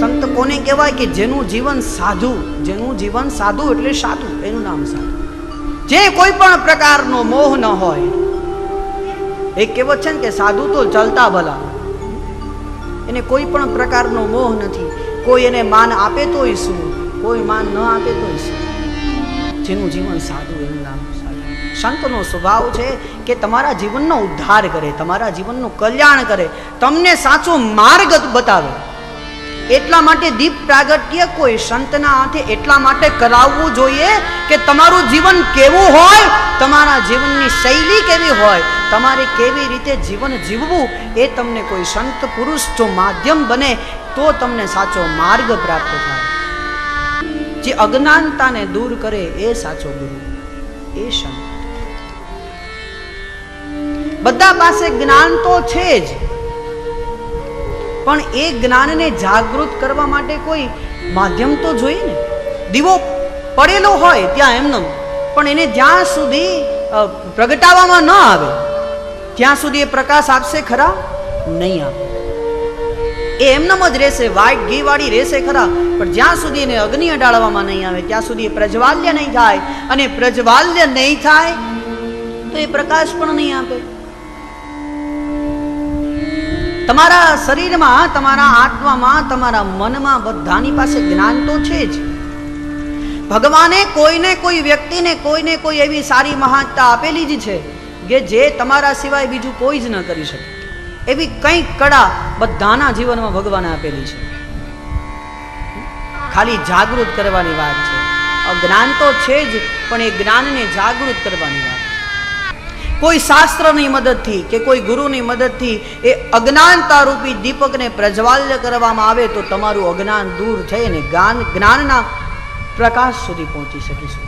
સંત કોને કહેવાય કે જેનું જીવન સાધુ, જેનું જીવન સાધુ એટલે સાધુ, એનું નામ સાધુ. જે કોઈ પણ પ્રકારનો મોહ ન હોય એક કહેવત છે ને કે સાધુ તો ચલતા ભલા. એને કોઈ પણ પ્રકારનો મોહ નથી. કોઈ એને માન આપે તોય શું? કોઈ માન ન આપે તોય શું? જેનું જીવન સાધુ, એનું નામ સંતનો સ્વભાવ છે કે તમારા જીવનનો ઉદ્ધાર કરે, તમારા જીવનનું કલ્યાણ કરે, તમને સાચો માર્ગ બતાવે. એટલા માટે દીપ પ્રાગટ્ય, કોઈ સંતના હાથે એટલા માટે કરાવવું જોઈએ કે તમારું જીવન કેવું હોય, તમારા જીવનની શૈલી કેવી હોય, તમારે કેવી રીતે જીવન જીવવું, એ તમને કોઈ સંત પુરુષ જો માધ્યમ બને, તો તમને સાચો માર્ગ પ્રાપ્ત થાય. જે અજ્ઞાનતાને દૂર કરે, એ સાચો ગુરુ, એ સંત. બધા પાસે જ્ઞાન તો છે જ. પણ એ જ્ઞાનને જાગૃત કરવા માટે કોઈ માધ્યમ તો જોઈએ ને? દીવો પડેલો હોય ત્યાં એમનો પણ એને જ્યાં સુધી પ્રગટાવવામાં ન આવે, ત્યાં સુધી એ પ્રકાશ આપશે ખરા? નહીં આપે એ એમનામ જ રહેશે વાઈટ ઘીવાળી રહેશે ખરા, પણ જ્યાં સુધી એને અગ્નિ અડાડવામાં નહીં આવે, ત્યાં સુધી એ પ્રજ્વાલ્ય નહીં થાય, અને પ્રજ્વાલ્ય નહીં થાય, તો એ પ્રકાશ પણ નહીં આપે. તમારા શરીરમાં, તમારા આત્મામાં, તમારા મનમાં બધાની પાસે જ્ઞાન તો છે જ. ભગવાને કોઈને કોઈ વ્યક્તિને કોઈને કોઈ એવી સારી મહાનતા આપેલી જ છે કે જે તમારા સિવાય બીજું કોઈ જ ન કરી શકે. એવી કંઈક કળા બધાના જીવનમાં ભગવાને આપેલી છે. ખાલી જાગૃત કરવાની વાત છે. અજ્ઞાન તો છે જ, પણ એ જ્ઞાનને જાગૃત કરવાની વાત કોઈ શાસ્ત્રની મદદથી કે કોઈ ગુરુની મદદથી એ અજ્ઞાનતા રૂપી દીપકને પ્રજ્વાલ્ય કરવામાં આવે તો તમારું અજ્ઞાન દૂર થઈ અને જ્ઞાન જ્ઞાનના પ્રકાશ સુધી પહોંચી શકીશું